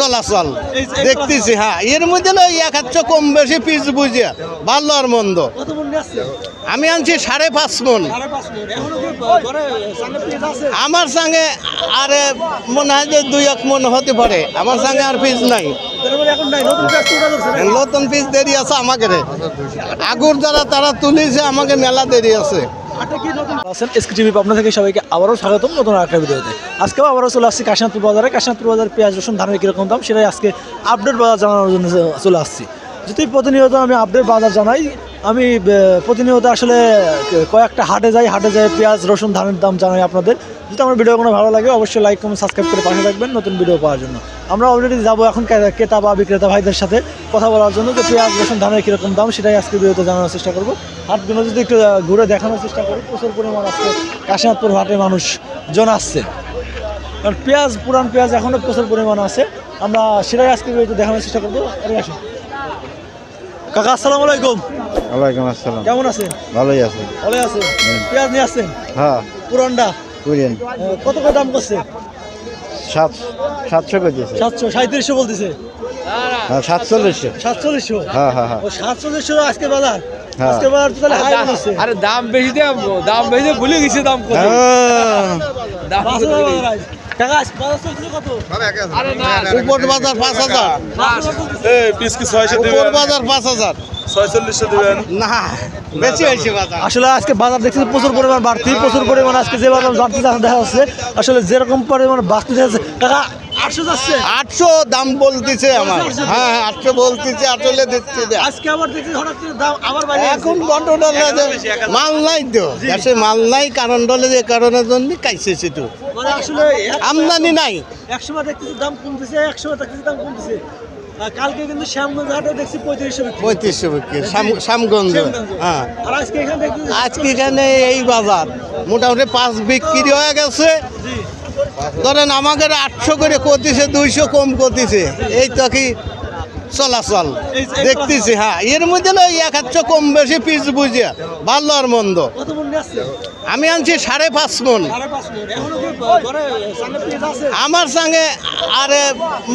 চলাচল। দেখতেছি হ্যাঁ এর মধ্যে না এক কম বেশি পিস বুঝিয়া ভালো আর মন্দ। মন আমি আনছি সাড়ে পাঁচ মন। আমার সঙ্গে আরে মনে হয় যে দুই এক মন হতে পারে। আমার সঙ্গে আর পিস নাই। নতুন পিস দেরি আছে আমাকে রে। আগুর যারা তারা তুলিছে আমাকে মেলা দেরি আছে। আটা কি আছেন এসকে টিভি পাবনা থেকে সবাইকে আবারও স্বাগতম নতুন ভিডিওতে। আজকেও আবারও চলে আসছি কাশীনাথপুর বাজারে। কাশীনাথপুর বাজার পেঁয়াজ রসুন ধানের কীরকম দাম সেটাই আজকে আপডেট বাজার জানানোর জন্য চলে আসছি। যদি প্রতিনিয়ত আমি আপডেট বাজার জানাই আমি প্রতিনিয়ত আসলে কয়েকটা হাটে যাই হাটে যাই পেঁয়াজ, রসুন, ধানের দাম জানাই আপনাদের। যদি আমার ভিডিও কোনো ভালো লাগে, অবশ্যই লাইক কমেন্ট সাবস্ক্রাইব করে পাশে রাখবেন নতুন ভিডিও পাওয়ার জন্য। আমরা অলরেডি যাব এখন ক্রেতা বা বিক্রেতা ভাইদের সাথে কথা বলার জন্য যে পেঁয়াজ, রসুন, ধানের কীরকম দাম, সেটাই আজকে ভিডিওতে জানানোর চেষ্টা করব। হাটগুলো যদি একটু ঘুরে দেখানোর চেষ্টা করি, প্রচুর পরিমাণ আজকে কাশীনাথপুর হাটে মানুষ জন আসছে। কারণ পেঁয়াজ, পুরান পেঁয়াজ এখনও প্রচুর পরিমাণ আছে। আমরা সেটাই আজকে ভিডিওতে দেখানোর চেষ্টা করব। আসুন। কাকা আসসালামু আলাইকুম। ওয়ালাইকুম আসসালাম। কেমন আছেন? ভালোই আছে। ভালো আছেন? পেঁয়াজ নিয়ে আসছেন? হ্যাঁ। পুরনটা আহ, কত করে দাম করছে? সাত সাতশো করে দিয়েছে। সাতশো সাঁত্রিশশো বলতেছে। হ্যাঁ সাতচল্লিশশো। সাতচল্লিশশো? হ্যাঁ হ্যাঁ হ্যাঁ। সাতচল্লিশশো আজকে বাজার? হ্যাঁ। আজকে বাজার তো তাহলে হাই হচ্ছে আরে দাম বেশি দিয়ে দাম বেশি ভুলে গেছি দাম কত। হ্যাঁ। দাম আসলে আজকে বাজার দেখছি প্রচুর পরিমাণ বাড়তি প্রচুর পরিমাণ আজকে যে বাজার বাড়তি দেখা দেখা যাচ্ছে আসলে যেরকম পরিমাণ বাড়তি যাচ্ছে টাকা যাচ্ছে আটশো দাম বলতেছে আমার হ্যাঁ হ্যাঁ আটশো বলতেছে আটলে দিচ্ছে আজকে আবার দেখছি হঠাৎ দাম আবার এখন মাল নাই তো। দেশে মাল নাই কারণ যে কারণের জন্য কাইছে সেটু মানে আমদানি নাই। এক দেখতেছি দাম কমতেছে এক দেখতেছি দাম কমতেছে। কালকে কিন্তু শ্যামগঞ্জ হাটে দেখছি পঁয়ত্রিশশো পঁয়ত্রিশশো বিক্রি শ্যামগঞ্জ। হ্যাঁ। আজকে এখানে আজকে এখানে এই বাজার। মোটামুটি পাঁচ বিক্রি হয়ে গেছে। ধরেন আমাদের আটশো করে করতেছে দুইশো কম করতেছে। এই তো কি চলাচল। দেখতেছি হ্যাঁ। এর মধ্যে না এক হাজার কম বেশি পিস বুঝিয়া ভালো আর মন্দ। মন আমি আনছি সাড়ে পাঁচ মন। আমার সঙ্গে আরে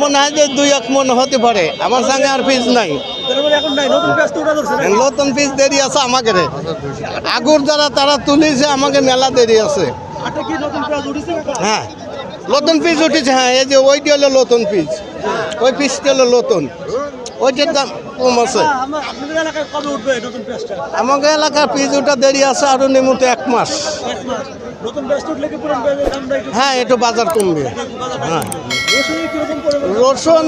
মনে হয় যে দুই এক মন হতে পারে। আমার সঙ্গে আর পিস নাই। নতুন পিস দেরি আছে আমাকে রে। আগুর যারা তারা তুলিছে আমাকে মেলা দেরি আছে? হ্যাঁ। নতুন পিস উঠেছে হ্যাঁ এই যে ওইটি হলো নতুন পিস। ওই পিসটি হলো নতুন ওইটার দাম কম আছে। আমাকে এলাকার পিস ওটা দেরি আছে আরও নিমুতে এক মাস। হ্যাঁ একটু বাজার কমবে। হ্যাঁ। রসুন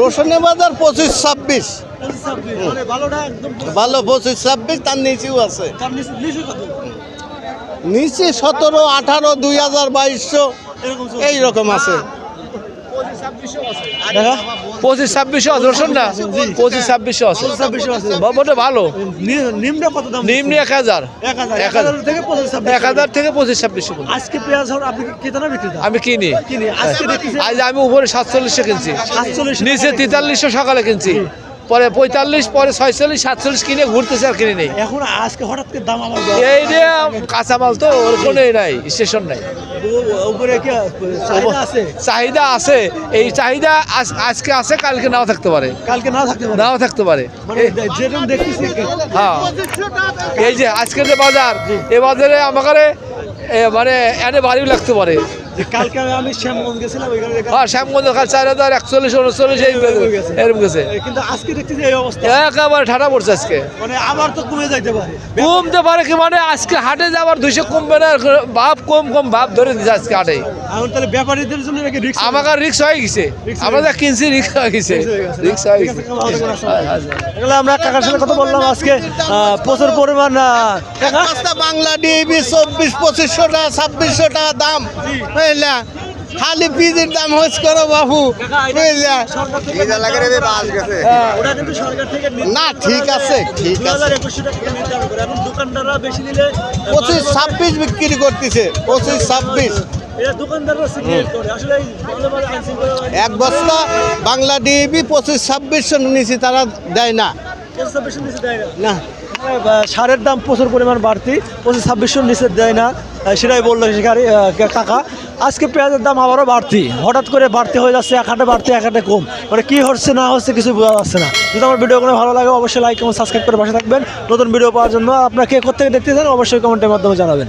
রসুনের বাজার পঁচিশ ছাব্বিশ। মানে ভালো পঁচিশ ছাব্বিশ তার নিচেও আছে। নিচে সতেরো আঠারো দুই হাজার বাইশশো। চলছে। এইরকম আছে। পঁচিশ ছাব্বিশশো আছে। রসুন পঁচিশ ছাব্বিশশো আছে। পঁচিশ ছাব্বিশশো আছে। মোটামুটি ভালো। নিম্ন কত দাম নিম্ন এক হাজার। এক হাজার। এক এক হাজার থেকে পঁচিশ ছাব্বিশ। এক হাজার থেকে পঁচিশ ছাব্বিশশো আজকে পেঁয়াজ আপনি আমি কিনি। দেখতেছি আজ আমি উপরে সাতচল্লিশশো কিনছি। সাতচল্লিশ নিচে তেতাল্লিশশো সকালে কিনছি। পরে পঁয়তাল্লিশ পরে ছয়চল্লিশ সাতচল্লিশ কিনে ঘুরতেছে আর কিনে নেই। এখন আজকে হঠাৎ করে দাম আমার এই রে কাঁচামাল তো ওর কোনোই নাই স্টেশন নাই। চাহিদা আছে? এই চাহিদা আজ- আজকে আছে কালকে নাও থাকতে পারে। কালকে না থাকতে পারে? নাও থাকতে পারে। মানে হ্যাঁ। এই যে আজকের যে বাজার এই বাজারে আমাকে এ, মানে এনে বাড়িও লাগতে পারে। যে কালকে আমি শ্যামগঞ্জ গেছিলাম ওইখানে হ্যাঁ শ্যামগঞ্জ কাল চার হাজার একচল্লিশ উনচল্লিশ এরকম গেছে। কিন্তু আজকে দেখতেছি এই অবস্থা। একেবারে ঠান্ডা পড়ছে আজকে। মানে আবার তো কমে যাইতে পারে। কমতে পারে কি মানে আজকে হাটে যাবার দুইশো কমবে না ভাব কম কম ভাব ধরে দিচ্ছে আজকে হাটে। এখন তাহলে ব্যাপারীদের জন্য নাকি রিক্স আমাকে রিক্স হয়ে গেছে। আমরা যা কিনছি রিক্স হয়ে গেছে। রিক্স হয়ে গেছে। আমরা কাকার সাথে কথা বললাম আজকে। প্রচুর পরিমাণ বাংলা ডিবি চব্বিশ পঁচিশশো টাকা ছাব্বিশশো টাকা দাম। বুঝলা? খালি পিজির দাম হচ্ছে করো বাবু বুঝলা? সরকার থেকে ওটা কিন্তু সরকার থেকে না ঠিক আছে ঠিক আছে। পঁচিশ ছাব্বিশ বিক্রি করতেছে পঁচিশ ছাব্বিশ। এক বস্তা বাংলা ডিবি পঁচিশ ছাব্বিশশো নিচে তারা দেয় না। না। না। সারের দাম প্রচুর পরিমাণ বাড়তি। পঁচিশ ছাব্বিশশো নিচে দেয় না। সেটাই বলল কাকা। আজকে পেঁয়াজের দাম আবারও বাড়তি। হঠাৎ করে বাড়তি হয়ে যাচ্ছে, এক হাটে বাড়তি, এক হাটে কম। মানে কী হচ্ছে, না হচ্ছে কিছু বোঝা যাচ্ছে না। যদি আমার ভিডিও কোনো ভালো লাগে, অবশ্যই লাইক এবং সাবস্ক্রাইব করে বসে থাকবেন। নতুন ভিডিও পাওয়ার জন্য আপনাকে কোথেকে দেখতে চান, অবশ্যই কমেন্টের মাধ্যমে জানাবেন।